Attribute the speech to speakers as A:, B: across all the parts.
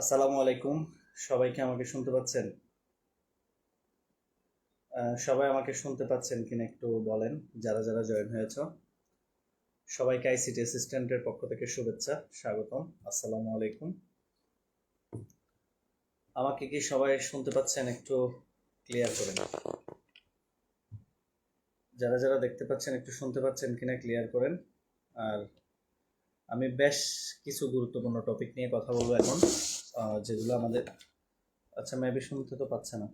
A: আসসালামু আলাইকুম। সবাইকে আমাকে শুনতে পাচ্ছেন? সবাই আমাকে শুনতে পাচ্ছেন কিনা একটু বলেন, যারা যারা জয়েন হয়েছ। সবাইকে আইসিটি অ্যাসিস্ট্যান্টের পক্ষ থেকে শুভেচ্ছা, স্বাগতম, আসসালামু আলাইকুম। আমাকে কি সবাই শুনতে পাচ্ছেন একটু ক্লিয়ার করেন যারা যারা দেখতে পাচ্ছেন একটু শুনতে পাচ্ছেন কিনা ক্লিয়ার করেন, আর আমি বেশ কিছু গুরুত্বপূর্ণ টপিক নিয়ে কথা বলব এখন যেগুলো আমাদের আচ্ছা মেবি শুনতে তো পাচ্ছে না।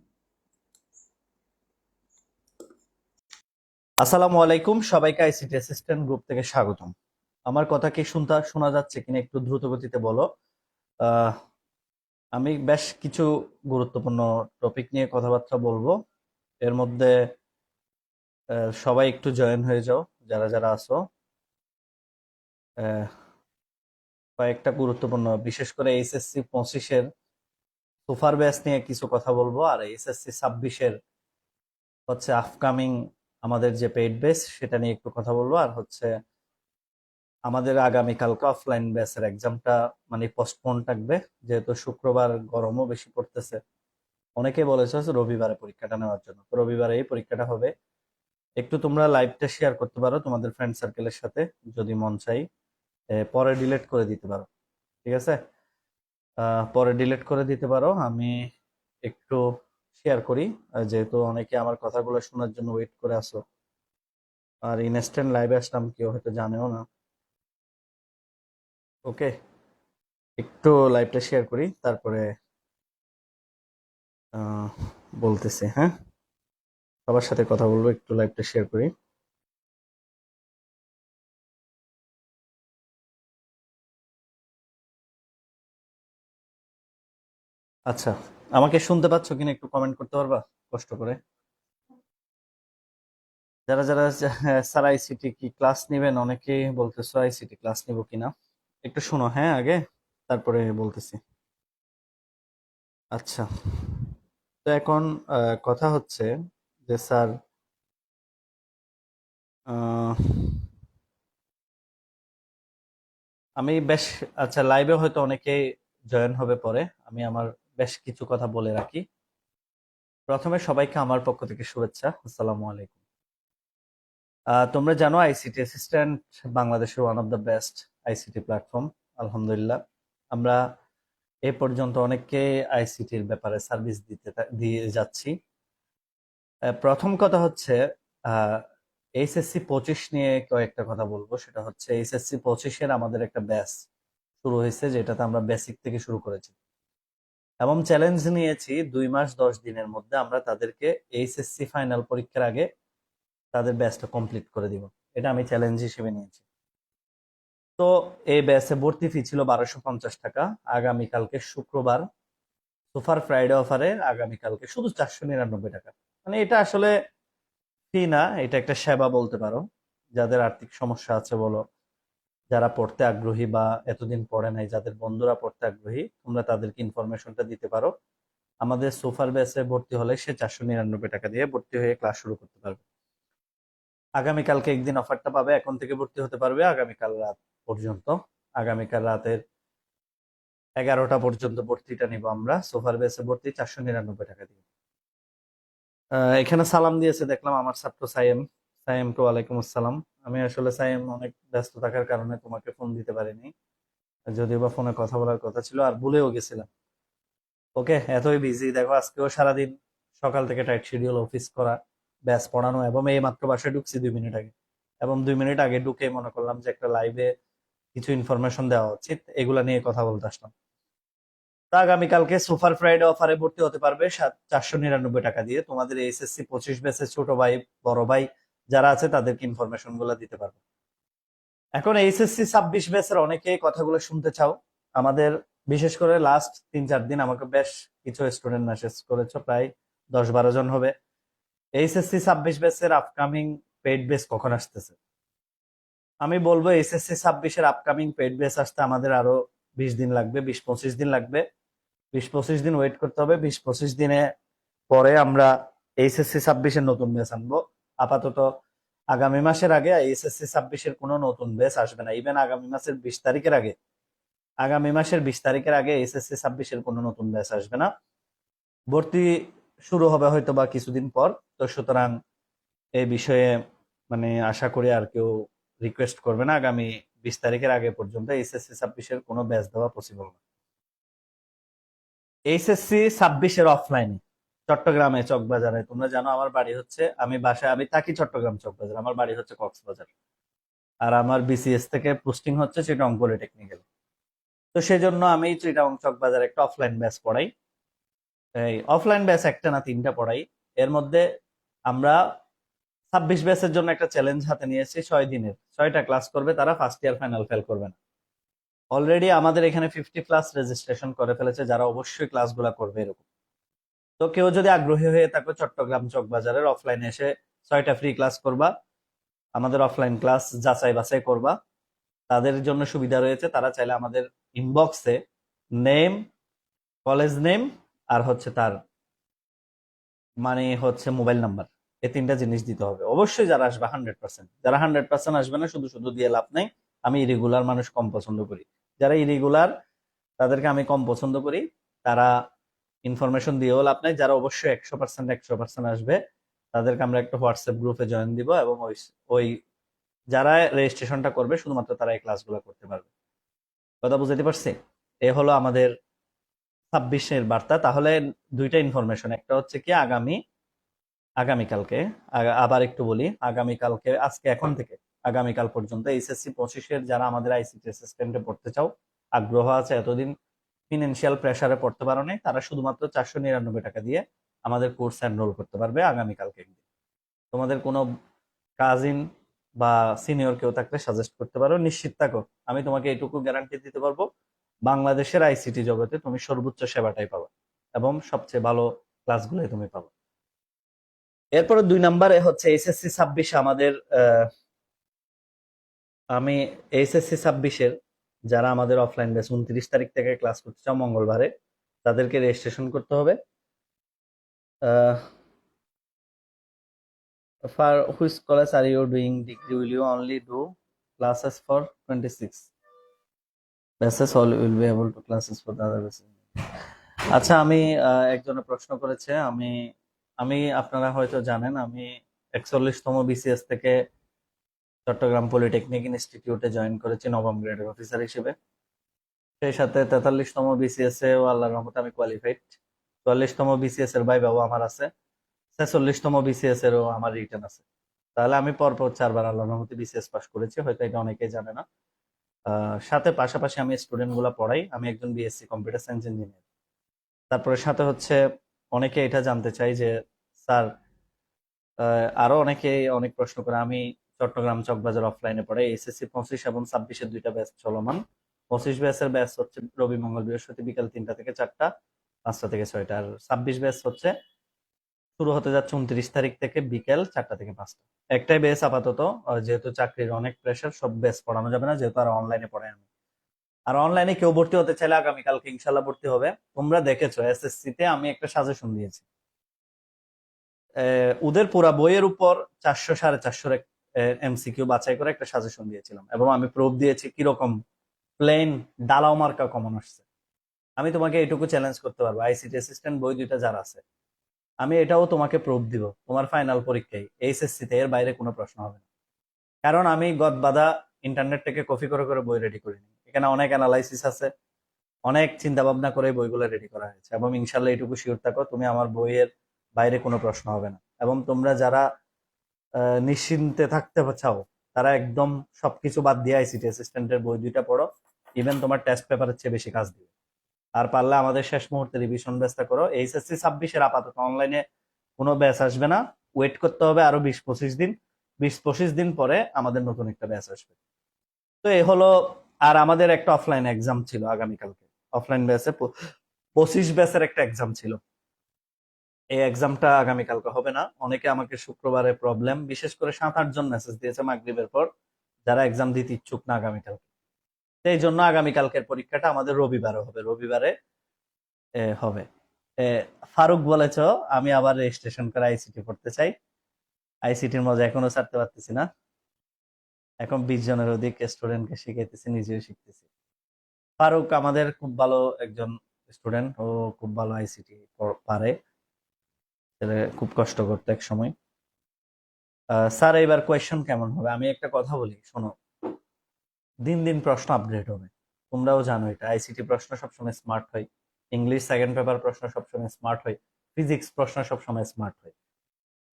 A: আসসালামু আলাইকুম সবাইকে আইসিটি অ্যাসিস্ট্যান্ট গ্রুপ থেকে স্বাগতম। আমার কথা কি শুনতে শোনা যাচ্ছে কিনা একটু দ্রুত গতিতে বলো আমি বেশ কিছু গুরুত্বপূর্ণ টপিক নিয়ে কথাবার্তা বলব। এর মধ্যে সবাই একটু জয়েন হয়ে যাও যারা যারা আহ, কয়েকটা গুরুত্বপূর্ণ, বিশেষ করে এইচএসসি পঁচিশের সুপার ব্যাচ নিয়ে কিছু কথা বলব। আর এইচএসসি ছাব্বিশের হচ্ছে আপকামিং আমাদের যে পেইড বেস সেটা নিয়ে একটু কথা বলব। আর হচ্ছে আমাদের আগামীকালকে অফলাইন ব্যাচের এক্সামটা মানে পোস্টপোন থাকবে, যেহেতু শুক্রবার গরমও বেশি পড়তেছে। অনেকে বলেছে রবিবারে পরীক্ষাটা নেওয়ার জন্য। তো রবিবারে এই পরীক্ষাটা হবে। একটু তোমরা লাইভটা শেয়ার করতে পারো তোমাদের ফ্রেন্ড সার্কেলের সাথে, যদি মন চাই। পরে ডিলিট করে দিতে পারো। ঠিক আছে? পরে ডিলিট করে দিতে পারো। আমি একটু শেয়ার করি। যেহেতু অনেকে আমার কথাগুলো শোনার জন্য ওয়েট করে আসো আর ইনস্ট্যান্ট লাইভে আসলাম, কেউ হয়তো জানেও না। ওকে একটু লাইভটা শেয়ার করি। তারপরে বলতেছি হ্যাঁ? সবার সাথে কথা বলব, একটু লাইভটা শেয়ার করি। আচ্ছা আমাকে শুনতে পাচ্ছ কিনা একটু কমেন্ট করতে পারবা? কষ্ট করে। যারা যারা, স্যার আইসিটি কি ক্লাস নেবেন? অনেকেই বলতেছো আইসিটি ক্লাস নিব কিনা। একটু শোনো হ্যাঁ আগে? তারপরে বলতেছি। আচ্ছা তো এখন কথা হচ্ছে যে স্যার আমি বেশ আচ্ছা লাইভে হয়তো অনেকেই জয়েন হবে পরে। আমি আমার বেশ কিছু কথা বলে রাখি। প্রথমে সবাইকে আমার পক্ষ থেকে শুভেচ্ছা। আসসালামু আলাইকুম। তোমরা জানো আইসিটি অ্যাসিস্ট্যান্ট বাংলাদেশের one of the best ICT platform আলহামদুলিল্লাহ। আমরা এ পর্যন্ত অনেককে আইসিটির ব্যাপারে সার্ভিস দিতে দিয়ে যাচ্ছি। প্রথম কথা হচ্ছে এইচএসসি পঁচিশ নিয়ে কয়েকটা কথা বলব। সেটা হচ্ছে এইচএসসি পঁচিশের আমাদের একটা ব্যাচ শুরু হয়েছে, যেটাতে আমরা বেসিক থেকে শুরু করেছি। এবং চ্যালেঞ্জ নিয়েছি দুই মাস দশ দিনের মধ্যে আমরা তাদেরকে এইচএসসি ফাইনাল পরীক্ষার আগে তাদের ব্যাচটা কমপ্লিট করে দিব। এটা আমি চ্যালেঞ্জ হিসেবে নিয়েছি। তো এই ব্যাচে ভর্তি ফি ছিল বারোশো পঞ্চাশ টাকা। আগামীকালকে শুক্রবার, সুপার ফ্রাইডে অফারে আগামীকালকে শুধু চারশো নিরানব্বই টাকা। মানে এটা আসলে ফি না, এটা একটা সেবা বলতে পারো। যাদের আর্থিক সমস্যা আছে বলো যারা পড়তে আগ্রহী বা এতদিন পড়ে নাই, যাদের বন্ধুরা পড়তে আগ্রহী, তোমরা তাদেরকে ইনফরমেশনটা দিতে পারো। আমাদের সুপার ব্যাচে ভর্তি হলে সে চারশো নিরানব্বই টাকা দিয়ে ভর্তি হয়ে ক্লাস শুরু করতে পারবে। আগামীকালকে একদিন অফারটা পাবে, এখন থেকে ভর্তি হতে পারবে আগামীকাল রাত পর্যন্ত। আগামীকাল রাতের এগারোটা পর্যন্ত ভর্তিটা নিব আমরা। সোফার বেসে ভর্তি চারশো নিরানব্বই টাকা দিয়ে। এখানে সালাম দিয়েছে, দেখলাম আমার ছাত্র সাইম সাইমকে ওয়ালাইকুম আসসালাম। আমি আসলে সাইম অনেক ব্যস্ত থাকার কারণে তোমাকে ফোন দিতে পারিনি। যদিও বা ফোনে কথা বলার কথা ছিল আর ভুলেও গেছিলাম। ওকে এতই বিজি দেখো, আজকেও সারাদিন সকাল থেকে টাইট শিডিউল অফিস করা, ব্যাস পড়ানো এবং এই মাত্র বাসায় ঢুকছি দুই মিনিট আগে। এবং দুই মিনিট আগে ঢুকে মনে করলাম যে একটা লাইভে কিছু ইনফরমেশন দেওয়া উচিত। এগুলা নিয়ে কথা বলতে আসলাম। তা আগামীকালকে সুপার ফ্রাইডে অফারে ভর্তি হতে পারবে চারশো নিরানব্বই টাকা দিয়ে। তোমাদের এইচএসসি পঁচিশ ব্যাচের ছোট ভাই, বড় ভাই যারা আছে তাদেরকে ইনফরমেশনগুলো দিতে পারবে। এখন এইচএসসি ছাব্বিশ ব্যাচের অনেকে কথাগুলো শুনতে চাও। আমাদের বিশেষ করে লাস্ট তিন চার দিন আমাকে বেশ কিছু স্টুডেন্ট মেসেজ করেছ, প্রায় দশ বারো জন হবে। এইচএসসি ছাব্বিশ ব্যাচের আপকামিং পেইড বেস কখন আসতেছে? আমি বলব এইচএসসি ছাব্বিশের আপকামিং পেইড বেস আসতে আমাদের আরও বিশ দিন লাগবে বিশ পঁচিশ দিন লাগবে। বিশ পঁচিশ দিন ওয়েট করতে হবে বিশ পঁচিশ দিনে পরে আমরা এইচএসসি ছাব্বিশের নতুন বেস আনব। আপাতত আগামী মাসের আগে এইচএসসি ছাব্বিশের কোনো নতুন ব্যাচ আসবে না। ইভেন আগামী মাসের বিশ তারিখের আগে, আগামী মাসের বিশ তারিখের আগে এসএসসি ছাব্বিশের কোনো নতুন ব্যাচ আসবে না। ভর্তি শুরু হবে হয়তো বা কিছুদিন পর। তো সুতরাং এই বিষয়ে মানে আশা করি আর কেউ রিকোয়েস্ট করবে না। আগামী বিশ তারিখের আগে পর্যন্ত এইচএসসি ছাব্বিশের কোনো ব্যাচ দেওয়া পসিবল না। এইচএসসি ছাব্বিশের অফলাইনে চট্টগ্রামে চকবাজারে। তোমরা জানো আমার বাড়ি হচ্ছে, আমি বাসায়, আমি থাকি চট্টগ্রাম চকবাজার, আমার বাড়ি হচ্ছে কক্সবাজার। আর আমার বিসিএস থেকে পোস্টিং হচ্ছে চিটং পলিটেকনিক্যাল তো সেজন্য আমি চিটং চকবাজার একটা অফলাইন ব্যাচ পড়াই। এই অফলাইন ব্যাচ একটা না তিনটা পড়াই। এর মধ্যে আমরা ছাব্বিশ ব্যাচের জন্য একটা চ্যালেঞ্জ হাতে নিয়েছি ছয় দিনের। ছয়টা ক্লাস করবে, তারা ফার্স্ট ইয়ার ফাইনাল ফেল করবে না। অলরেডি আমাদের এখানে ফিফটি প্লাস রেজিস্ট্রেশন করে ফেলেছে, যারা অবশ্যই ক্লাসগুলো করবে এরকম। তো কেউ যদি আগ্রহী হয়ে থাকো চট্টগ্রাম চকবাজারের অফলাইনে এসে ছয়টা ফ্রি ক্লাস করবা, আমাদের অফলাইন ক্লাস যাচাই বাছাই করবা। তাদের জন্য সুবিধা রয়েছে, তারা চাইলে আমাদের ইনবক্সে নেম কলেজ নেম আর হচ্ছে তার মানে হচ্ছে মোবাইল নাম্বার এই তিনটা জিনিস দিতে হবে। অবশ্যই যারা আসবে হান্ড্রেড পার্সেন্ট যারা হান্ড্রেড পার্সেন্ট আসবে না, শুধু শুধু দিয়ে লাভ নাই। আমি ইরেগুলার মানুষ কম পছন্দ করি। যারা ইরেগুলার তাদেরকে আমি কম পছন্দ করি। তারা ইনফরমেশন দিয়েও লাভ নাই। যারা অবশ্যই একশো পার্সেন্ট একশো পার্সেন্ট আসবে, তাদেরকে আমরা একটা হোয়াটসঅ্যাপ গ্রুপে জয়েন দিব এবং ওই ওই যারা রেজিস্ট্রেশনটা করবে, শুধুমাত্র তারা এই ক্লাসগুলো করতে পারবে। কথা বুঝতে পারছি? এ হলো আমাদের ছাব্বিশের বার্তা। তাহলে দুইটা ইনফরমেশন একটা হচ্ছে কি, আগামী, আগামীকালকে আবার একটু বলি, আগামীকালকে, আজকে এখন থেকে, আগামীকাল পর্যন্ত, এইচএসসি পঁচিশের যারা আমাদের আইসিটি অ্যাসিস্ট্যান্টে পড়তে চাও, আগ্রহ আছে এতদিন ফিনান্সিয়াল প্রেসারে পড়তে পারো নাই। তারা শুধুমাত্র চারশো নিরানব্বই টাকা দিয়ে আমাদের কোর্স এনরোল করতে পারবে আগামীকালকে তোমাদের কোনো কাজিন বা সিনিয়র কেউ থাকলে সাজেস্ট করতে পারো। নিশ্চিত থাকো, আমি তোমাকে এইটুকু গ্যারান্টি দিতে পারব, বাংলাদেশের আইসিটি জগতে তুমি সর্বোচ্চ সেবাটাই পাবে এবং সবচেয়ে ভালো ক্লাসগুলোই তুমি পাবে। এরপরে দুই নম্বরে হচ্ছে এইচএসসি ছাব্বিশে আমাদের আমি এইচএসসি ছাব্বিশের যারা আমাদের অফলাইন ব্যাচ উনত্রিশ তারিখ থেকে ক্লাস করতে চাও মঙ্গলবারে, তাদেরকে রেজিস্ট্রেশন করতে হবে। For which college are you doing degree will you only do classes for twenty six batches all will be able to classes for the other আচ্ছা আমি একজনে প্রশ্ন করেছে, আমি আমি আপনারা হয়তো জানেন, আমি একচল্লিশতম বিসিএস থেকে চট্টগ্রাম পলিটেকনিক ইনস্টিটিউটে জয়েন করেছি নবম গ্রেডের অফিসার হিসেবে। সেই সাথে তেতাল্লিশতম বিসিএস এ আল্লাহর রহমতে আমি কোয়ালিফাইড চুয়াল্লিশতম বিসিএস এর ভাইবাও আমার আছে, ছেচল্লিশতম বিসিএস এরও আমার রিটার্ন আছে। তাহলে আমি পরপর চারবার আল্লাহর রহমতে বিসিএস পাস করেছি, হয়তো এটা অনেকেই জানে না। সাথে পাশাপাশি আমি স্টুডেন্টগুলা পড়াই, আমি একজন বিএসসি কম্পিউটার সায়েন্স ইঞ্জিনিয়ার তারপরে সাথে হচ্ছে অনেকে এটা জানতে চাই যে, স্যার আরও অনেকে অনেক প্রশ্ন করে, আমি চট্টগ্রাম চকবাজার অফলাইনে পড়ে। এসএসসি পঁচিশ এবং ছাব্বিশের দুইটা ব্যাচ চলমান। পঁচিশ ব্যাচের ব্যাচ হচ্ছে রবি, মঙ্গল, বৃহস্পতি বিকাল তিনটা থেকে চারটা, পাঁচটা থেকে ছয়টা। আর ছাব্বিশ ব্যাচ হচ্ছে, শুরু হতে যাচ্ছে উনত্রিশ তারিখ থেকে বিকেল চারটা থেকে পাঁচটা। একটাই ব্যাচ আপাতত যেহেতু চাকরির অনেক প্রেশার সব ব্যাচ পড়ানো যাবে না, যেহেতু আর অনলাইনে পড়াই আমি আর অনলাইনে কেউ ভর্তি হতে চাইলে আগামীকালকে ইনশাল্লাহ ভর্তি হবে। তোমরা দেখেছ এসএসসি তে আমি একটা সাজেশন দিয়েছি। ওদের পুরা বইয়ের উপর চারশো সাড়ে চারশোর এমসিকিউ বাছাই করে একটা সাজেশন দিয়েছিলাম। এবং আমি প্রুফ দিয়েছি কীরকম প্লেন ডালাও মার্কা কমন আসছে। আমি তোমাকে এইটুকু চ্যালেঞ্জ করতে পারব। আইসিটি অ্যাসিস্ট্যান্ট বই দুইটা যারা আছে। আমি এটাও তোমাকে প্রুফ দিব। তোমার ফাইনাল পরীক্ষায় এইচএসসি তে এর বাইরে কোনো প্রশ্ন হবে না। কারণ আমি গদ বাধা ইন্টারনেট থেকে কপি করে করে বই রেডি করিনি। এখানে অনেক অ্যানালাইসিস আছে। অনেক চিন্তা ভাবনা করে বইগুলো রেডি করা হয়েছে। এবং ইনশাল্লাহ এটুকু শিওর থাকো, তুমি আমার বইয়ের বাইরে কোনো প্রশ্ন হবে না। এবং তোমরা যারা নিশ্চিন্তে থাকতে চাও, তারা একদম সবকিছু বাদ দিয়ে আইসিটি অ্যাসিস্ট্যান্টের বই দুইটা পড়ো ইভেন তোমার টেস্ট পেপারের চেয়ে বেশি কাজ দিবে। আর পারলে আমাদের শেষ মুহূর্তে রিভিশন ব্যাচটা করো। এইচএসসি ছাব্বিশের আপাতত অনলাইনে কোনো ব্যাচ আসবে না। ওয়েট করতে হবে আরও বিশ পঁচিশ দিন। বিশ পঁচিশ দিন পরে আমাদের নতুন একটা ব্যাচ আসবে। তো এ হলো, আর আমাদের একটা অফলাইন এক্সাম ছিল আগামীকালকে। অফলাইন ব্যাচে পঁচিশ ব্যাচের একটা এক্সাম ছিল। এই এক্সামটা আগামীকালকে হবে না। অনেকে আমাকে শুক্রবারে প্রবলেম বিশেষ করে সাত আট জন মেসেজ দিয়েছে মাগরিবের পর, যারা এক্সাম দিতে ইচ্ছুক না আগামীকালকে। তো এই জন্য আগামীকালকের পরীক্ষাটা আমাদের রবিবারে হবে রবিবারে হবে। ফারুক বলেছ, আমি আবার রেজিস্ট্রেশন করে আইসিটি পড়তে চাই। আইসিটির মজা এখনও ছাড়তে পারতেছি না। এখন বিশ জনের অধিক স্টুডেন্টকে শিখাইতেছি, নিজেও শিখতেছি। ফারুক আমাদের খুব ভালো একজন স্টুডেন্ট ও খুব ভালো আইসিটি পারে। ছেলে খুব কষ্ট করতে এক সময়। স্যার, এবার কোয়েশ্চেন কেমন হবে? আমি একটা কথা বলি, শোনো। দিন দিন প্রশ্ন আপগ্রেড হবে। তোমরাও জানো এটা। আইসিটি প্রশ্ন সবসময় স্মার্ট হয়। ইংলিশ সেকেন্ড পেপার প্রশ্ন সবসময় স্মার্ট হয়। ফিজিক্স প্রশ্ন সবসময় স্মার্ট হয়।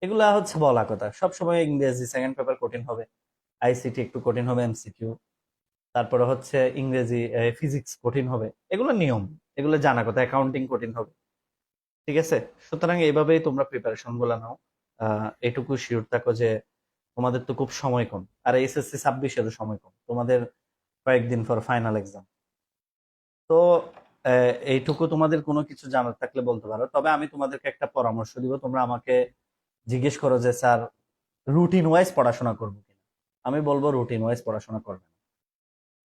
A: এগুলা হচ্ছে বলা কথা। সবসময় ইংরেজি সেকেন্ড পেপার কঠিন হবে। আইসিটি একটু কঠিন হবে এমসিকিউ তারপরে হচ্ছে ইংরেজি ফিজিক্স কঠিন হবে। এগুলো নিয়ম। এগুলো জানা কথা। অ্যাকাউন্টিং কঠিন হবে। ঠিক আছে? সুতরাং এইভাবেই তোমরা প্রিপারেশনগুলো নাও। এটুকু শিওর থাকো যে তোমাদের তো খুব সময় কম। আর এসএসসি ছাব্বিশে তো সময় কম। তোমাদের কয়েকদিন পর ফাইনাল এক্সাম তো এইটুকু তোমাদের কোনো কিছু জানার থাকলে বলতে পারো। তবে আমি তোমাদেরকে একটা পরামর্শ দিব। তোমরা আমাকে জিজ্ঞেস করো যে, স্যার রুটিন ওয়াইজ পড়াশোনা করব কিনা? আমি বলব রুটিন ওয়াইজ পড়াশোনা করবে না।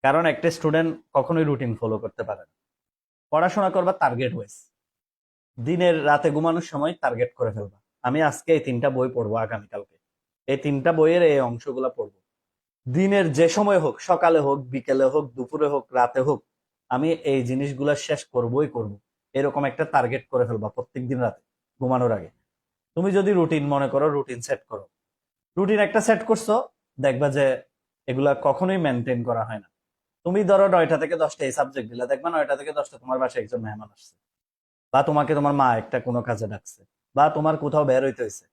A: কারণ একটা স্টুডেন্ট কখনোই রুটিন ফলো করতে পারে না। পড়াশোনা করবা টার্গেট ওয়াইজ দিনের রাতে ঘুমানোর সময় টার্গেট করে ফেলবা। আমি আজকে এই তিনটা বই পড়ব আগামীকালকে। এই তিনটা বইয়ের এই অংশগুলো পড়ব। দিনের যে সময় হোক, সকালে হোক, বিকেলে হোক, দুপুরে হোক, রাতে হোক, আমি এই জিনিসগুলো শেষ করবই করব। এরকম একটা টার্গেট করে ফেলবা প্রত্যেকদিন রাতে ঘুমানোর আগে। তুমি যদি রুটিন মনে করো রুটিন সেট করো। রুটিন একটা সেট করছ, দেখবা যে এগুলা কখনোই মেনটেন করা হয় না। তুমি ধরো নয়টা থেকে দশটা, এই সাবজেক্ট দিলা, দেখবা নয়টা থেকে দশটা তোমার বাসায় একজন মেহমান আসছে। বা তোমাকে তোমার মা একটা কোনো কাজে ডাকছে, বা তোমার কোথাও বের হইতে হয়েছে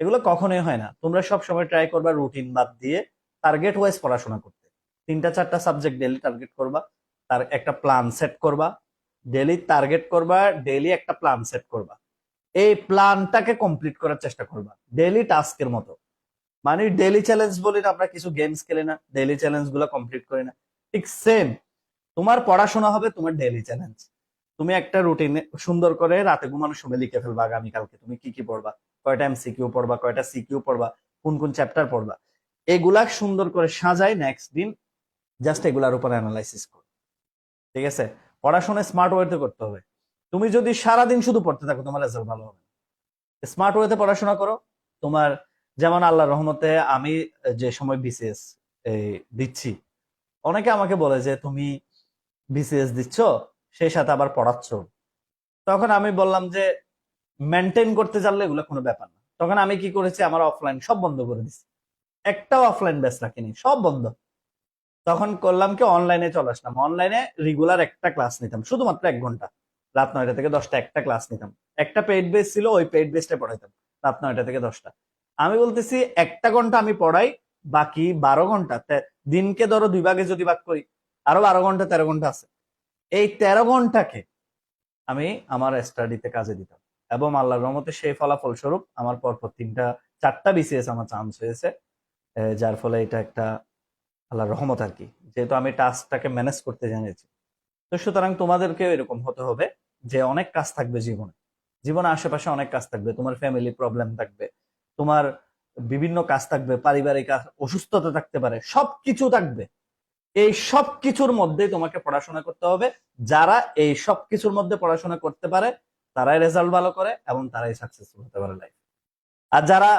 A: এগুলো কখনোই হয় না। তোমরা সব সময় ট্রাই করবা রুটিন বাদ দিয়ে টার্গেট ওয়াইজ পড়াশোনা করতে। তিনটা, চারটা সাবজেক্ট ডেলি টার্গেট করবা, তার একটা প্ল্যান সেট করবা ডেলি টার্গেট করবা ডেলি একটা প্ল্যান সেট করবা। এই প্ল্যানটাকে কমপ্লিট করার চেষ্টা করবা। ডেলি টাস্কের মতো। মানে ডেলি চ্যালেঞ্জ বলি না, আমরা কিছু গেমস খেলি না ডেলি চ্যালেঞ্জগুলো কমপ্লিট করি না। ঠিক সেম তোমার পড়াশোনা হবে তোমার ডেলি চ্যালেঞ্জ তুমি একটা রুটিনে সুন্দর করে রাতে ঘুমানোর সময় লিখে ফেলবা আগামীকালকে। তুমি কি কি পড়বা? কয়টা এমসিকিউ পড়বা? কয়টা সিকিউ পড়বা? কোন কোন চ্যাপ্টার পড়বা? এগুলা সুন্দর করে সাজাই নেক্সট দিন জাস্ট এগুলার উপর অ্যানালাইসিস করো। ঠিক আছে? পড়াশোনা স্মার্ট ওয়েতে করতে হবে। তুমি যদি সারাদিন শুধু পড়তে থাকো, তোমার রেজাল্ট ভালো হবে স্মার্ট ওয়েতে পড়াশোনা করো। তোমার যেমন আল্লাহ রহমতে আমি যে সময় বিসিএস দিচ্ছি, অনেকে আমাকে বলে যে, তুমি বিসিএস দিচ্ছ? সেই সাথে আবার পড়াচ্ছ। তখন আমি বললাম যে মেনটেন করতে জানলে এগুলো কোনো ব্যাপার না। তখন আমি কি করেছি, আমার অফলাইন সব বন্ধ করে দিচ্ছি একটাও অফলাইন ব্যাচ রাখিনি, সব বন্ধ। তখন করলাম কি অনলাইনে চলে আসলাম। অনলাইনে রেগুলার একটা ক্লাস নিতাম, শুধুমাত্র এক ঘণ্টা। রাত নয়টা থেকে দশটা একটা ক্লাস নিতাম। একটা পেইড বেস ছিল, ওই পেইড বেসটা পড়াইতাম, রাত নয়টা থেকে দশটা। আমি বলতেছি, একটা ঘণ্টা আমি পড়াই, বাকি বারো ঘণ্টা দিনকে ধরো দুই ভাগে যদি ভাগ করি, আরও বারো ঘণ্টা, তেরো ঘণ্টা আছে। এই তেরো ঘন্টাকে আমি আমার স্টাডিতে কাজে দিতাম। এবং আল্লাহর রহমতে সেই ফলাফল স্বরূপ আমার পরপর তিনটা, চারটা বিসিএস আমার চান্স হয়েছে যার ফলে এটা একটা আল্লাহর রহমত আর কি। যেহেতু আমি টাস্কটাকে ম্যানেজ করতে জেনেছি তো সুতরাং তোমাদেরকেও এরকম হতে হবে যে অনেক কাজ থাকবে জীবনে। জীবনে আশেপাশে অনেক কাজ থাকবে। তোমার ফ্যামিলি প্রবলেম থাকবে। তোমার বিভিন্ন কাজ থাকবে। পারিবারিক অসুস্থতা থাকতে পারে। সবকিছু থাকবে। এই সব কিছুর মধ্যে তোমাকে পড়াশোনা করতে হবে। যারা এই সব কিছুর মধ্যে পড়াশোনা করতে পারে, তারাই রেজাল্ট ভালো করে এবং তারাই সাকসেসফুল হতে পারে লাইফ আর যারা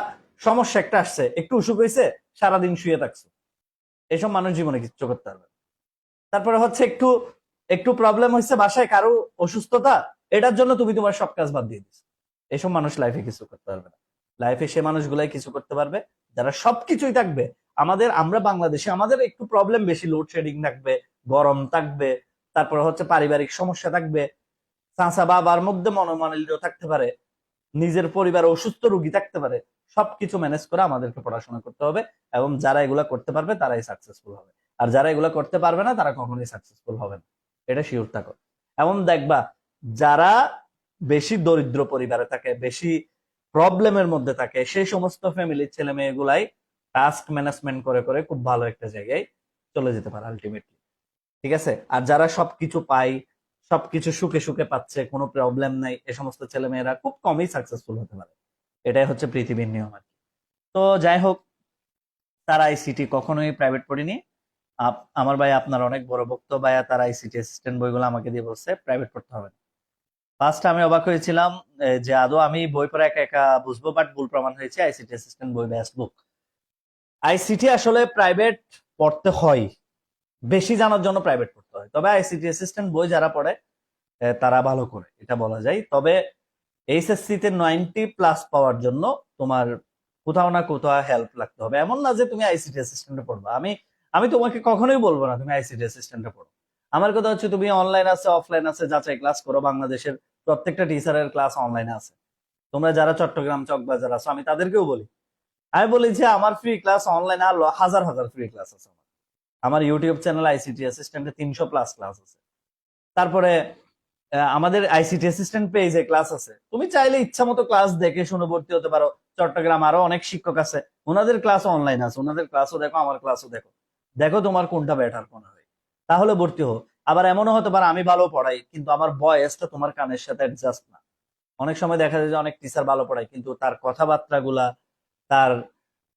A: সমস্যা একটা আসছে, একটু অসুখ হয়েছে সারাদিন শুয়ে থাকছে। এসব মানুষ জীবনে কিচ্ছু করতে পারবে। তারপরে হচ্ছে একটু একটু প্রবলেম হয়েছে বাসায় কারও অসুস্থতা, এটার জন্য তুমি তোমার সব কাজ বাদ দিয়ে দিচ্ছ এসব মানুষ লাইফে কিছু করতে পারবে না। লাইফে সে মানুষগুলাই কিছু করতে পারবে। যারা সবকিছুই থাকবে আমাদের, আমরা বাংলাদেশে, আমাদের একটু প্রবলেম বেশি লোডশেডিং থাকবে, গরম থাকবে, তারপরে হচ্ছে পারিবারিক সমস্যা থাকবে, চাচা বাবার মধ্যে মনোমালিন্য থাকতে পারে, নিজের পরিবার অসুস্থ রোগী থাকতে পারে, সবকিছু ম্যানেজ করে আমাদেরকে পড়াশোনা করতে হবে এবং যারা এগুলা করতে পারবে তারাই সাকসেসফুল হবে। আর যারা এগুলা করতে পারবে না, তারা কখনোই সাকসেসফুল হবে না। এটা শিওর থাকো। এমন দেখবা, যারা বেশি দরিদ্র পরিবারে থাকে, বেশি প্রবলেমের মধ্যে থাকে, সেই সমস্ত ফ্যামিলির ছেলে মেয়েগুলাই টাস্ক ম্যানেজমেন্ট করে করে খুব ভালো একটা জায়গায় চলে যেতে পারে আলটিমেটলি ঠিক আছে? আর যারা সবকিছু পায়, সবকিছু সুখে সুখে পাচ্ছে, কোনো প্রবলেম নাই, এ সমস্ত ছেলে মেয়েরা খুব কমই সাকসেসফুল হতে পারে। এটাই হচ্ছে পৃথিবীর নিয়ম আর তো যাই হোক, তারা আইসিটি কখনোই প্রাইভেট পড়িনি। আমার ভাই আপনার অনেক বড় ভক্ত ভাইয়া, তারা আইসিটি অ্যাসিস্ট্যান্ট বইগুলো আমাকে দিয়ে বলছে প্রাইভেট পড়তে হবে না। ফার্স্ট আমি অবাক হয়েছিলাম যে আদৌ আমি বই পড়ে একা একা বুঝব বাট ভুল প্রমাণ হয়েছে আইসিটি অ্যাসিস্ট্যান্ট বই বেস্ট বুক আইসিটি আসলে প্রাইভেট পড়তে হয়। বেশি জানার জন্য প্রাইভেট পড়তে হয়। তবে আইসিটি অ্যাসিস্ট্যান্ট বই যারা পড়ে তারা ভালো করে, এটা বলা যায়। তবে এইচএসসি তে নাইনটি প্লাস পাওয়ার জন্য তোমার কোথাও না কোথাও হেল্প লাগতে হবে। এমন না যে তুমি আইসিটি অ্যাসিস্ট্যান্টে পড়বা। আমি আমি তোমাকে কখনোই বলব না তুমি আইসিটি অ্যাসিস্ট্যান্টে পড়ো। আমার কথা হচ্ছে তুমি অনলাইন আছে অফলাইন আছে, যাচাই ক্লাস করো। বাংলাদেশের প্রত্যেকটা টিচারের ক্লাস অনলাইনে আছে। তোমরা যারা চট্টগ্রাম চকবাজার আছো, আমি তাদেরকেও বলি আমি বলি যে আমার ফ্রি ক্লাস অনলাইনে আর হাজার হাজার ফ্রি ক্লাস আছে আমার। আমার ইউটিউব চ্যানেল আইসিটি অ্যাসিস্ট্যান্টে তিনশো প্লাস ক্লাস আছে। তারপরে আমাদের আইসিটি অ্যাসিস্ট্যান্ট পেজে ক্লাস আছে। তুমি চাইলে ইচ্ছা মতো ক্লাস দেখে শুনে ভর্তি হতে পারো। চট্টগ্রাম আরও অনেক শিক্ষক আছে। ওনাদের ক্লাস অনলাইন আছে। ওনাদের ক্লাসও দেখো, আমার ক্লাসও দেখো। দেখো তোমার কোনটা বেটার মনে হয় তাহলে ভর্তি হো আবার এমনও হতে পারে, আমি ভালো পড়াই, কিন্তু আমার বয়সটা তোমার কানের সাথে অ্যাডজাস্ট না। অনেক সময় দেখা যায় যে অনেক টিচার ভালো পড়ায়, কিন্তু তার কথাবার্তা গুলা তার,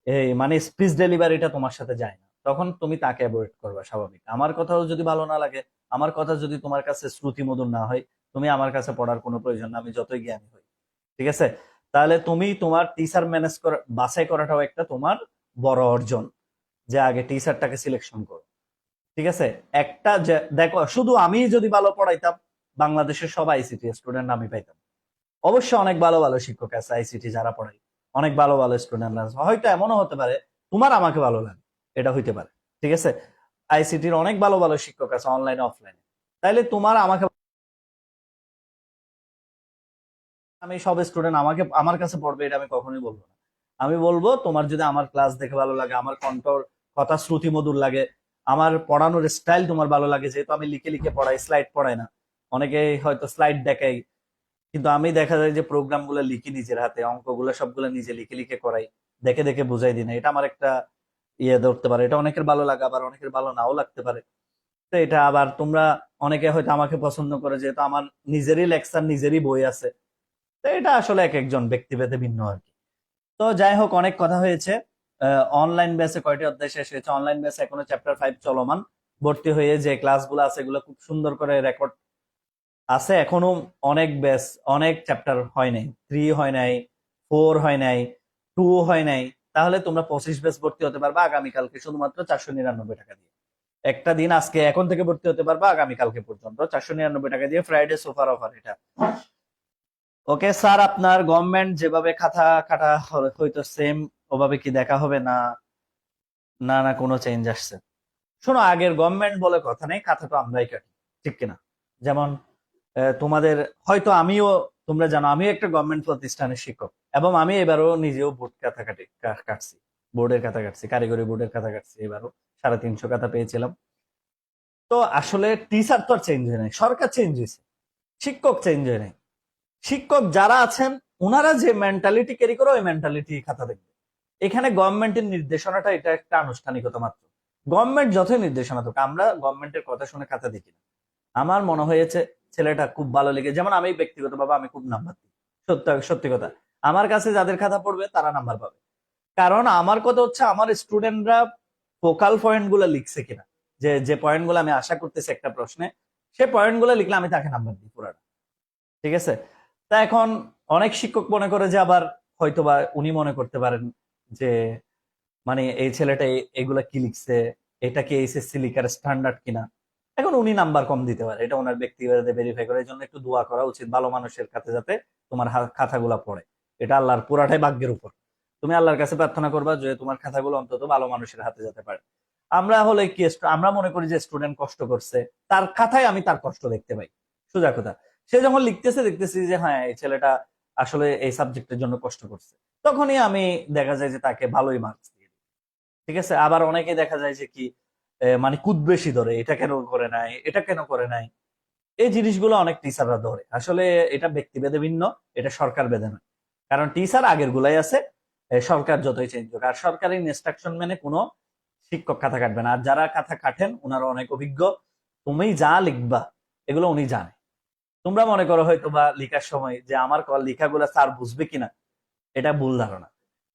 A: এই মানে স্পিচ ডেলিভারিটা তোমার সাথে যায় না। তখন তুমি তাকে অ্যাভয়েড করবে স্বাভাবিক। আমার কথাও যদি ভালো না লাগে, আমার কথা যদি তোমার কাছে শ্রুতি মধুর না হয়, তুমি আমার কাছে পড়ার কোনো প্রয়োজন না, আমি যতই জ্ঞানী হই। ঠিক আছে? তাহলে তুমি তোমার টিচার ম্যানেজ করা, বাছাই করাটাও একটা তোমার বড় অর্জন, যে আগে টিচারটাকে সিলেকশন করো। ঠিক আছে? একটা যে, দেখো, শুধু আমি যদি ভালো পড়াইতাম, বাংলাদেশের সব আইসিটি স্টুডেন্ট আমি পাইতাম। অবশ্যই অনেক ভালো ভালো শিক্ষক আছে আইসিটি যারা পড়াই অনেক ভালো ভালো স্টুডেন্ট আছে। হয়তো এমনও হতে পারে, তোমার আমাকে ভালো লাগে, এটা হইতে পারে, ঠিক আছে? আইসিটির অনেক ভালো ভালো শিক্ষক আছে অনলাইনে অফলাইনে তাইলে তোমার আমাকে আমি সব স্টুডেন্ট আমাকে, আমার কাছে পড়বে, এটা আমি কখনোই বলব না। আমি বলব, তোমার যদি আমার ক্লাস দেখে ভালো লাগে, আমার কণ্ঠর কথা শ্রুতি মধুর লাগে, আমার পড়ানোর স্টাইল তোমার ভালো লাগে, যেহেতু আমি লিখে লিখে পড়াই স্লাইড পড়াই না। অনেকে হয়তো স্লাইড দেখাই কিন্তু আমি দেখা যায় যে প্রোগ্রামগুলো লিখি নিজের হাতে, অঙ্কগুলো সবগুলো নিজে লিখে লিখে করাই, দেখে দেখে বুঝাই দিই না। এটা আমার একটা ইয়ে ধরতে পারে। এটা অনেকের ভালো লাগে, আবার অনেকের ভালো নাও লাগতে পারে। তো এটা আবার তোমরা অনেকে হয়তো আমাকে পছন্দ করে, যেহেতু আমার নিজেরই লেকচার, নিজেরই বই আছে। তো এটা আসলে এক একজন ব্যক্তিভেদে ভিন্ন আর কি। তো যাই হোক, অনেক কথা হয়েছে। অনলাইন বেসে কয়টি অধ্যায় শেষ হয়েছে? অনলাইন বেসে এখনও চ্যাপ্টার ফাইভ চলমান। ভর্তি হয়ে যে ক্লাসগুলো আছে, এগুলো খুব সুন্দর করে রেকর্ড আছে এখনও অনেক বেস অনেক চ্যাপ্টার হয় নাই। থ্রি হয় নাই ফোর হয় নাই টু হয় নাই। তাহলে তোমরা পঁচিশ বেস ভর্তি হতে পারবা আগামীকালকে শুধুমাত্র চারশো নিরানব্বই টাকা দিয়ে। একটা দিন আজকে এখন থেকে ভর্তি হতে পারবা আগামীকালকে পর্যন্ত চারশো নিরানব্বই টাকা দিয়ে ফ্রাইডে সোফার অফার এটা। ওকে স্যার, আপনার গভর্নমেন্ট যেভাবে খাতা কাটা হয়তো সেম ওভাবে কি দেখা হবে না? না না, কোনো চেঞ্জ আসছে। শোনো, আগের গভর্নমেন্ট বলে কথা নেই, খাতা তো আমরাই কাটি, ঠিক কিনা? যেমন তোমাদের, হয়তো আমিও, তোমরা জানো, আমিও একটা গভর্নমেন্ট প্রতিষ্ঠানের শিক্ষক, এবং আমি এবারও নিজেও বোর্ড খাতা কাটি কাটছি, বোর্ডের খাতা কাটছি, কারিগরি বোর্ডের খাতা কাটছি, এবারও সাড়ে তিনশো খাতা পেয়েছিলাম। তো আসলে টিচার তো আর চেঞ্জ হয় নাই, সরকার চেঞ্জ হয়েছে, শিক্ষক চেঞ্জ হয় নাই। শিক্ষক যারা আছেন ওনারা যে মেন্টালিটি ক্যারি করে, ওই মেন্টালিটি খাতা দেখবে। এখানে গভর্নমেন্টের নির্দেশনাটা এটা একটা আনুষ্ঠানিকতা মাত্র। গভর্নমেন্ট যতই নির্দেশনা থাকুক, আমরা গভর্নমেন্টের কথা শুনে খাতা দেখি না। আমার মনে হয়েছে ছেলেটা খুব ভালো লেগে যেমন আমি ব্যক্তিগতভাবে আমি খুব নাম্বার দিই। সত্য, সত্যি কথা। আমার কাছে যাদের খাতা পড়বে, তারা নাম্বার পাবে। কারণ আমার কথা হচ্ছে, আমার স্টুডেন্টরা ফোকাল পয়েন্টগুলো লিখছে কিনা। যে যে পয়েন্টগুলো আমি আশা করতেছি একটা প্রশ্নে, সে পয়েন্টগুলো লিখলে আমি তাকে নাম্বার দিই পুরাটা ঠিক আছে? তা এখন অনেক শিক্ষক মনে করে যে, আবার হয়তোবা উনি মনে করতে পারেন যে মানে এই ছেলেটা এগুলা কি লিখছে? এটা কি এইচএসসি লিখার স্ট্যান্ডার্ড কিনা? এখন উনি নাম্বার কম দিতে পারে। এটা ওনার ব্যক্তিগত ভেরিফাই করে। এই জন্য একটু দোয়া করা উচিত ভালো মানুষের কাছে যাতে তোমার খাতাগুলা পড়ে। এটা আল্লাহর পুরাটাই ভাগ্যের উপর। তুমি আল্লাহর কাছে প্রার্থনা করবা যে তোমার খাতাগুলো অন্তত ভালো মানুষের হাতে যেতে পারে। আমরা হলে কি আমরা মনে করি যে স্টুডেন্ট কষ্ট করছে, তার খাতায় আমি তার কষ্ট দেখতে পাই। সোজা কথা। সে যখন লিখতেছে, দেখতেছি যে হ্যাঁ এই ছেলেটা আসলে এই সাবজেক্টের জন্য কষ্ট করছে। তখনই আমি দেখা যায় যে তাকে ভালোই মার্কস দিয়ে ঠিক আছে? আবার অনেকে দেখা যায় যে কি মানে কুদ বেশি ধরে, এটা কেন করে নাই, এটা কেন করে নাই? এই জিনিসগুলো অনেক টিচাররা ধরে। আসলে এটা ব্যক্তিভেদে ভিন্ন, এটা সরকার বেঁধে নয়। কারণ টিচার আগের গুলাই আছে সরকার যতই চেঞ্জ হোক। আর সরকারি ইনস্ট্রাকশন মেনে কোনো শিক্ষক খাতা কাটবে না। আর যারা খাতা কাটেন ওনারা অনেক অভিজ্ঞ। তুমি যা লিখবা, এগুলো উনি জানে। তোমরা মনে করো হয়তো বা লেখার সময় যে আমার লেখাগুলো স্যার বুঝবে কিনা, এটা ভুল ধারণা।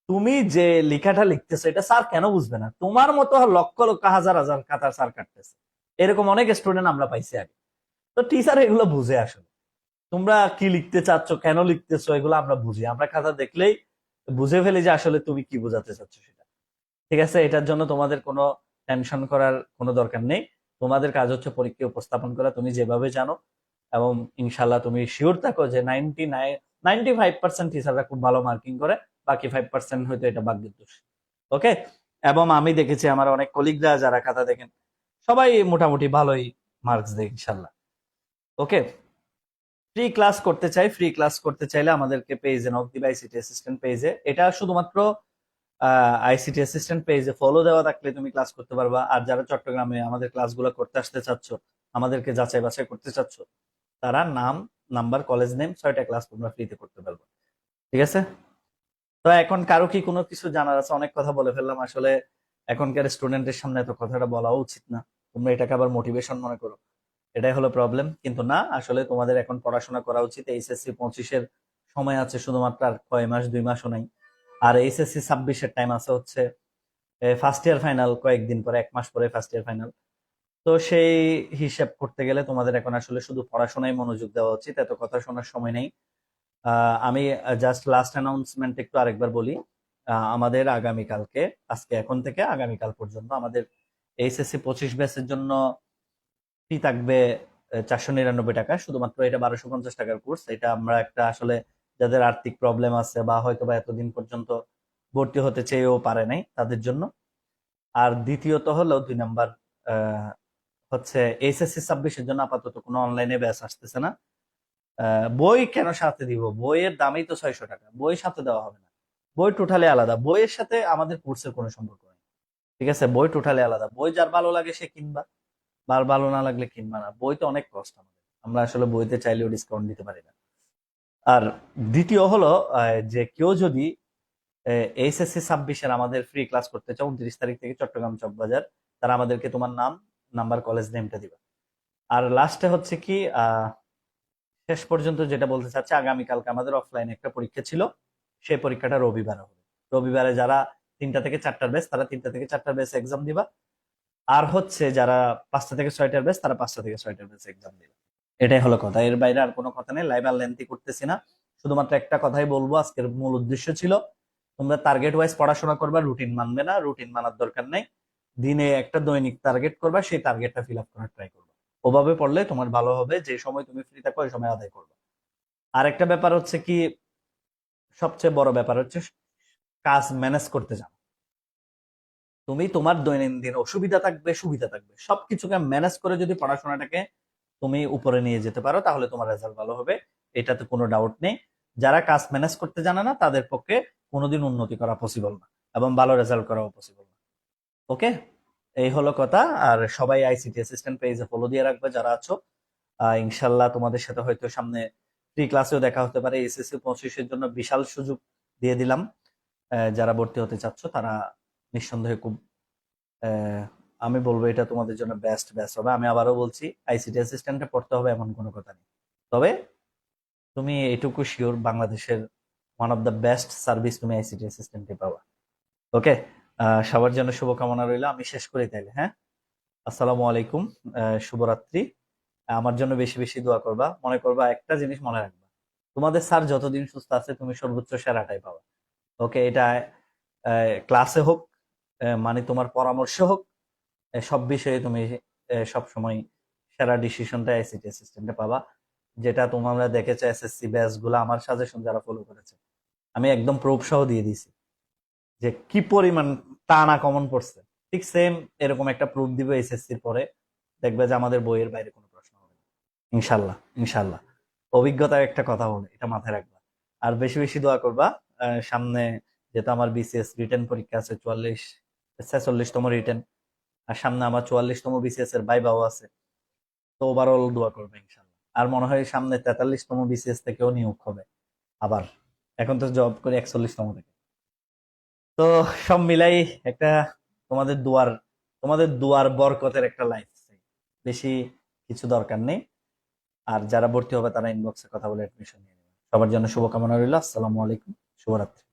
A: তুমি যে লেখাটা লিখতেছো, এটা স্যার কেন বুঝবে না? তোমার মতো লক্ষ লক্ষ হাজার হাজার খাতা স্যার কাটতেছে। এরকম অনেক স্টুডেন্ট আমরা পাইছি আগে। তো টিচার এগুলো বুঝে আসলে। তোমরা কি লিখতে চাচ্ছ, কেন লিখতেছো, এগুলো আমরা বুঝি। আমরা খাতা দেখলেই বুঝে ফেলি যে আসলে তুমি কি বোঝাতে চাচ্ছ সেটা। ঠিক আছে? এটার জন্য তোমাদের কোনো টেনশন করার কোনো দরকার নেই। তোমাদের কাজ হচ্ছে পরীক্ষা উপস্থাপন করা। তুমি যেভাবে জানো এবং ইনশাল্লাহ তুমি শিওর থাকো যে ninety nine ninety five percent টিচাররা খুব ভালো মার্কিং করে। বাকি ফাইভ পার্সেন্ট হয়তো এটা ভাগ্যের দোষ। ওকে এবং আমি দেখেছি আমার অনেক কলিগরা যারা খাতা দেখেন, সবাই মোটামুটি ভালোই মার্কস দেয় ইনশাল্লাহ। ওকে ফ্রি ক্লাস করতে চাই ফ্রি ক্লাস করতে চাইলে আমাদেরকে পেজে নক দিবে আইসিটি অ্যাসিস্ট্যান্ট পেজে এটা শুধুমাত্র আইসিটি অ্যাসিস্ট্যান্ট পেজে ফলো দেওয়া থাকলে তুমি ক্লাস করতে পারবা। আর যারা চট্টগ্রামে আমাদের ক্লাসগুলো করতে আসতে চাচ্ছ, আমাদেরকে যাচাই বাছাই করতে চাচ্ছ, তারা নাম নাম্বার কলেজ নেম ছয়টা ক্লাস তোমরা ফ্রিতে করতে পারবে। ঠিক আছে? তো এখন কারও কি কোনো কিছু জানার আছে? অনেক কথা বলে ফেললাম। আসলে এখনকার স্টুডেন্টের সামনে এত কথাটা বলা উচিত না। তোমরা এটাকে আবার মোটিভেশন মনে করো। এটাই হলো প্রবলেম কিন্তু না, আসলে তোমাদের এখন পড়াশোনা করা উচিত। এইচএসসি পঁচিশের সময় আছে শুধুমাত্র আর কয় মাস, দুই মাসও নাই। আর এইচএসসি ছাব্বিশের টাইম আছে হচ্ছে ফার্স্ট ইয়ার ফাইনাল কয়েকদিন পরে, এক মাস পরে ফার্স্ট ইয়ার ফাইনাল তো সেই হিসাব করতে গেলে তোমাদের এখন আসলে শুধু পড়াশোনায় মনোযোগ দেওয়া উচিত। এত কথা শোনার সময় নেই। আমি জাস্ট লাস্ট অ্যানাউন্সমেন্ট একটু আরেকবার বলি। আমাদের আগামীকালকে, আজকে এখন থেকে আগামীকাল পর্যন্ত আমাদের এইচএসসি পঁচিশ ব্যাচের জন্য ফি থাকবে চারশো নিরানব্বই টাকা। শুধুমাত্র এটা বারোশো পঞ্চাশ টাকার কোর্স এটা আমরা একটা আসলে যাদের আর্থিক প্রবলেম আছে বা হয়তো বা এতদিন পর্যন্ত ভর্তি হতে চেয়েও পারে নাই তাদের জন্য। আর দ্বিতীয়ত হলো, দুই নাম্বার হচ্ছে এইচএসসি ছাব্বিশের জন্য আপাতত কোনো অনলাইনে ব্যাচ আসতেছে না। বই কেন সাথে দিব? বইয়ের দামই তো ছয়শো টাকা। বই সাথে দেওয়া হবে না। বই টোটালি আলাদা। বইয়ের সাথে আমাদের কোর্সের কোনো সম্পর্ক নেই। ঠিক আছে? বই টোটালি আলাদা। বই যার ভালো লাগে সে কিনবা। বার ভালো না লাগলে কিনবা না। বই তো অনেক কষ্ট আমাদের। আমরা আসলে বইতে চাইলেও ডিসকাউন্ট দিতে পারি না। আর দ্বিতীয় হলো যে কেউ যদি এইচএসসি ছাব্বিশের আমাদের ফ্রি ক্লাস করতে চাও উনত্রিশ তারিখ থেকে চট্টগ্রাম চকবাজার তারা আমাদেরকে তোমার নাম নাম্বার কলেজ নেমটা দিবা। আর লাস্টে হচ্ছে কি আহ, শেষ পর্যন্ত যেটা বলতে চাচ্ছি, আগামীকালকে আমাদের অফলাইনে একটা পরীক্ষা ছিল। সেই পরীক্ষাটা রবিবারে হবে। রবিবারে যারা তিনটা থেকে চারটার বেস তারা তিনটা থেকে চারটার বেস এক্সাম দিবা। আর হচ্ছে যারা পাঁচটা থেকে ছয়টার বেস তারা পাঁচটা থেকে ছয়টার বেস এক্সাম দিবে। এটাই হলো কথা। এর বাইরে আর কোনো কথা নেই। লাইভ আর লেন্থি করতেছি না। শুধুমাত্র একটা কথাই বলব, আজকের মূল উদ্দেশ্য ছিল, তোমরা টার্গেট ওয়াইজ পড়াশোনা করবা রুটিন মানবে না রুটিন মানার দরকার নেই। দিনে একটা দৈনিক টার্গেট করবা, সেই টার্গেটটা ফিল আপ করার ট্রাই করবা। ওভাবে পড়লে তোমার ভালো হবে, যে সময় তুমি ফ্রি থাকো, ওই সময় আদায় করবে। আর একটা ব্যাপার হচ্ছে কি, সবচেয়ে বড় ব্যাপার হচ্ছে কাজ ম্যানেজ করতে জানো। তুমি তোমার দৈনন্দিন অসুবিধা থাকবে, সুবিধা থাকবে। সবকিছুকে ম্যানেজ করে যদি পড়াশোনাটাকে তুমি উপরে নিয়ে যেতে পারো, তাহলে তোমার রেজাল্ট ভালো হবে। এটাতে কোনো ডাউট নেই। যারা কাজ ম্যানেজ করতে জানে না, তাদের পক্ষে কোনোদিন উন্নতি করা পসিবল না এবং ভালো রেজাল্ট করাও পসিবল না। ওকে এই হলো কথা। আর সবাই আইসিটি অ্যাসিস্ট্যান্ট পেজে ফলো দিয়ে রাখবে যারা আছো। ইনশাল্লাহ তোমাদের সাথে হয়তো সামনে ফ্রি ক্লাসেও দেখা হতে পারে। এসএসসি পঁচিশের জন্য বিশাল সুযোগ দিয়ে দিলাম। যারা ভর্তি হতে চাচ্ছ তারা নিঃসন্দেহে খুব আমি বলব এটা তোমাদের জন্য বেস্ট বেস্ট হবে। আমি আবারও বলছি আইসিটি অ্যাসিস্ট্যান্টে পড়তে হবে এমন কোনো কথা নেই। তবে তুমি এটুকু শিওর বাংলাদেশের one of the best service তুমি আইসিটি অ্যাসিস্ট্যান্টে পাবা। ওকে সবার জন্য শুভকামনা রইল। আমি শেষ করে তাইলে হ্যাঁ? আসসালামু আলাইকুম শুভরাত্রি। আমার জন্য বেশি বেশি দোয়া করবা। মনে করবা একটা জিনিস মনে রাখবা। তোমাদের স্যার যতদিন সুস্থ আছে, তুমি সর্বোচ্চ সেরাটাই পাবা। ওকে, এটা ক্লাসে হোক মানে তোমার পরামর্শ হোক সব বিষয়ে তুমি সব সময় সেরা ডিসিশনটা আইসিটি অ্যাসিস্ট্যান্টে পাবা। যেটা তোমরা দেখেছ এসএসসি ব্যাচগুলো, আমার সাজেশন যারা ফলো করেছে। আমি একদম প্রুফ সহ দিয়ে দিছি যে কি পরিমাণ টানা কমন পড়ছে। ঠিক সেম এরকম একটা প্রুফ দিবে এসএসসির পরে। দেখবে যে আমাদের বইয়ের বাইরে কোনো প্রশ্ন হবে না। ইনশাল্লাহ ইনশাল্লাহ। অভিজ্ঞতার একটা কথা বলে, এটা মাথায় রাখবা। আর বেশি বেশি দোয়া করবা সামনে যেহেতু আমার বিসিএস রিটেন পরীক্ষা আছে, চুয়াল্লিশ, ছেচল্লিশতম রিটেন আর সামনে আমার চুয়াল্লিশতম বিসিএস এর বাইবাও আছে, তো ওভারঅল দোয়া করবে ইনশাল্লাহ। আর মনে হয় সামনে তেতাল্লিশতম বিসিএস থেকেও নিয়োগ হবে। আবার, এখন তো জব করি একচল্লিশতম থেকে। তো সব মিলাই একটা তোমাদের দুয়ার তোমাদের দুয়ার বরকতের একটা লাইফ বেশি কিছু দরকার নেই। আর যারা ভর্তি হবে তারা ইনবক্সে কথা বলে এডমিশন নিয়ে সবার জন্য শুভকামনা রইল। আসসালামু আলাইকুম। শুভরাত্রি।